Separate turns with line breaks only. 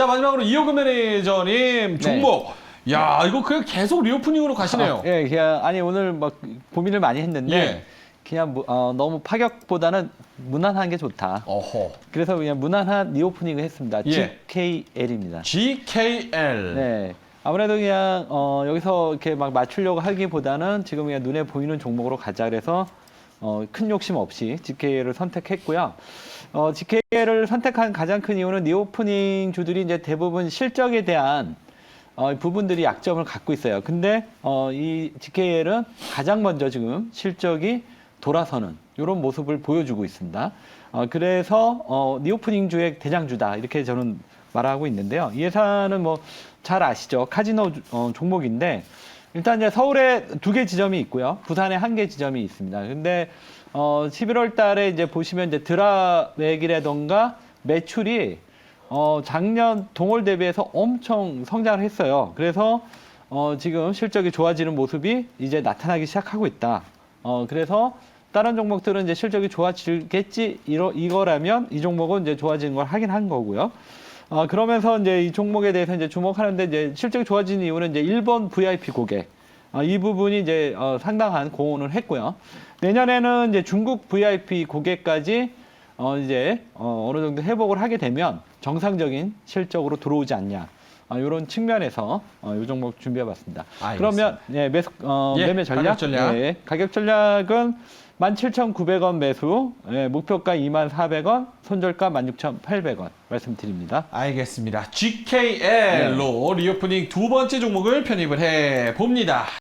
자 마지막으로 이호금 매니저님 종목. 야 이거 그냥 계속 리오프닝으로 가시네요.
아, 예, 그냥 아니 오늘 막 고민을 많이 했는데
예.
그냥 무- 어, 너무 파격보다는 무난한 게 좋다.
어허.
그래서 그냥 무난한 리오프닝을 했습니다.
예.
GKL입니다.
GKL.
네. 아무래도 그냥 어, 여기서 이렇게 막 맞추려고 하기보다는 지금 그냥 눈에 보이는 종목으로 가자 그래서 어, 큰 욕심 없이 GK를 선택했고요. 어, GK를 선택한 가장 큰 이유는 리오프닝 주들이 이제 대부분 실적에 대한 어, 부분들이 약점을 갖고 있어요. 근데 어, 이 GKL은 가장 먼저 지금 실적이 돌아서는 이런 모습을 보여주고 있습니다. 어, 그래서 어, 리오프닝 주의 대장주다 이렇게 저는 말하고 있는데요. 이 회사는 뭐 잘 아시죠? 카지노 주- 어, 종목인데 일단 이제 서울에 두 개 지점이 있고요. 부산에 한 개 지점이 있습니다. 근데 어, 11월 달에 이제 보시면 이제 드라맥이라던가 매출이 어, 작년 동월 대비해서 엄청 성장을 했어요. 그래서 어, 지금 실적이 좋아지는 모습이 이제 나타나기 시작하고 있다. 어, 그래서 다른 종목들은 이제 실적이 좋아지겠지 이러, 이거라면 이 종목은 이제 좋아지는 걸 하긴 한 거고요. 어, 그러면서 이제 이 종목에 대해서 이제 주목하는데 이제 실적이 좋아지는 이유는 이제 1번 VIP 고객. 어, 이 부분이 이제 어, 상당한 공헌을 했고요. 내년에는 이제 중국 VIP 고객까지 어, 이제 어, 어느 정도 회복을 하게 되면 정상적인 실적으로 들어오지 않냐. 어, 이런 측면에서 어, 이 종목 준비해봤습니다.
알겠습니다.
그러면 예, 매수, 어,
예,
매매 전략,
가격 전략.
예, 가격 전략은 17,900원 매수, 예, 목표가 24,000원, 손절가 16,800원 말씀드립니다.
알겠습니다. GKL로 리오프닝 두 번째 종목을 편입을 해 봅니다.